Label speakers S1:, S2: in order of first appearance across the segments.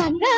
S1: బంగారు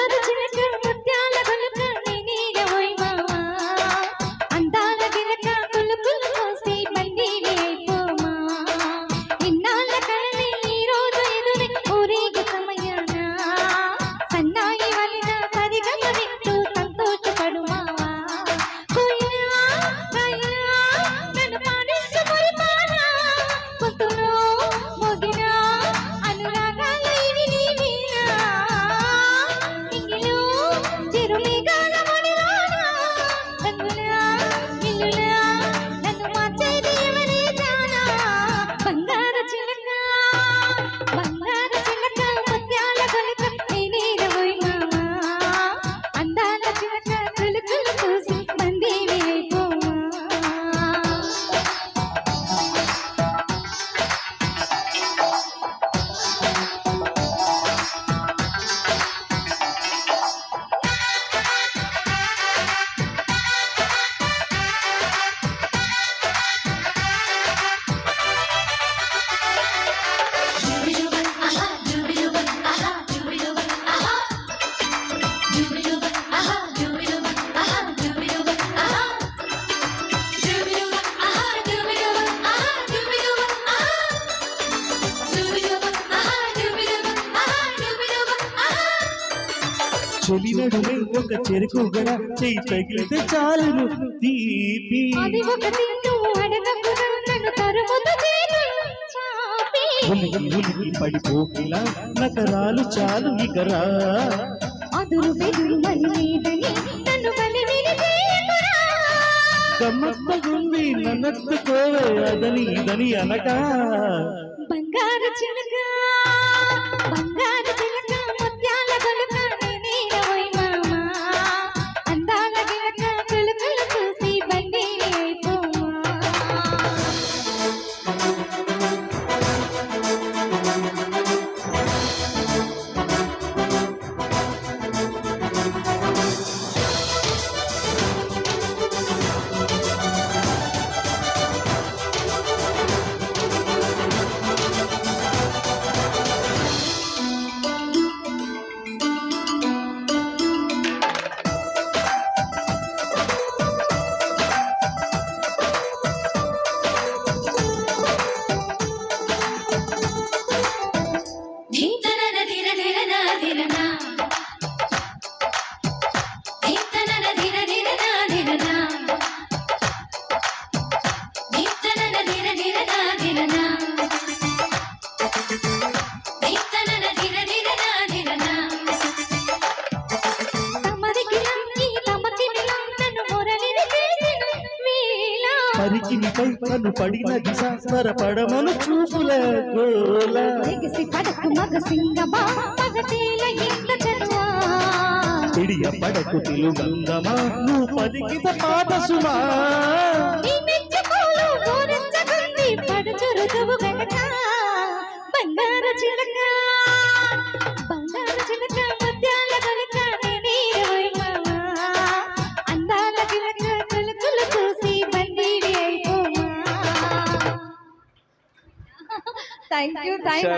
S2: చెలినడుమే ఒక చెరుకు గడ చెయ్యి తగిలితే చాలును తీపి. పడిపోకిలా నకరాలు చాలు ఇకరా.
S1: అదురు
S2: గమ్మత్తగుంది నన్నెత్తుకోవే అదని ఇదని అనక
S1: బంగారు చిలక. తమరికిలం వేళ
S2: పరికినిపై కన్ను పడిన దిశ స్వరపడమను చూపుల గోల
S1: ఎగసి పడకు మగ సింగమా ఇంత
S2: పిడియ పడకు తెలుగంగమా నువ్వు పదికిత పాట సుమా
S1: గనక బంగారు చిలక. thank you